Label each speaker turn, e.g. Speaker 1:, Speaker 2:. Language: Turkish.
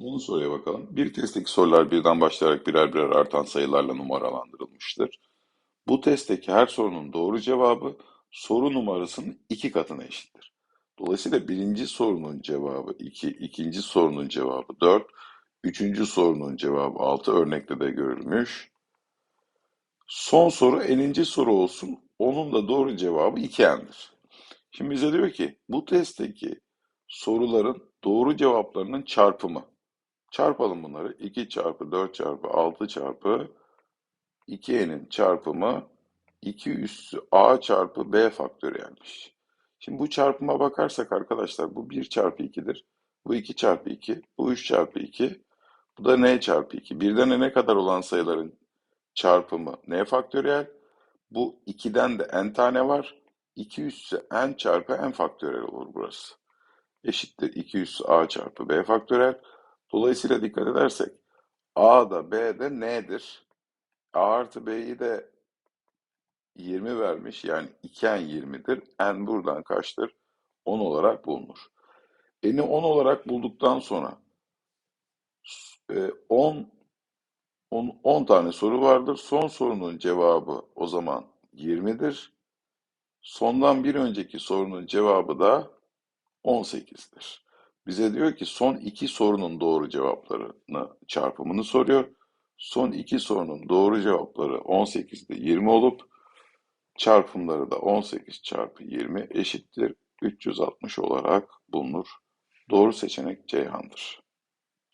Speaker 1: 10 soruya bakalım. Bir testteki sorular birden başlayarak birer birer artan sayılarla numaralandırılmıştır. Bu testteki her sorunun doğru cevabı soru numarasının iki katına eşittir. Dolayısıyla birinci sorunun cevabı 2, ikinci sorunun cevabı 4, üçüncü sorunun cevabı 6 örnekte de görülmüş. Son soru eninci soru olsun. Onun da doğru cevabı 2n'dir. Şimdi bize diyor ki bu testteki soruların doğru cevaplarının çarpımı. Çarpalım bunları. 2 çarpı 4 çarpı 6 çarpı 2n'in çarpımı 2 üssü a çarpı b faktöriyelmiş. Şimdi bu çarpıma bakarsak arkadaşlar bu 1 çarpı 2'dir. Bu 2 çarpı 2. Bu 3 çarpı 2. Bu da n çarpı 2. Birden n'e kadar olan sayıların çarpımı n faktöriyel. Bu 2'den de n tane var. 2 üssü n çarpı n faktöriyel olur burası. Eşittir 2 üssü a çarpı b faktöriyel. Dolayısıyla dikkat edersek a da b de n'dir. a artı b'yi de 20 vermiş. Yani 2n 20'dir. n buradan kaçtır? 10 olarak bulunur. n'i 10 olarak bulduktan sonra e, 10 10, 10 tane soru vardır. Son sorunun cevabı o zaman 20'dir. Sondan bir önceki sorunun cevabı da 18'dir. Bize diyor ki son iki sorunun doğru cevaplarını çarpımını soruyor. Son iki sorunun doğru cevapları 18'de 20 olup çarpımları da 18 çarpı 20 eşittir 360 olarak bulunur. Doğru seçenek Ceyhan'dır.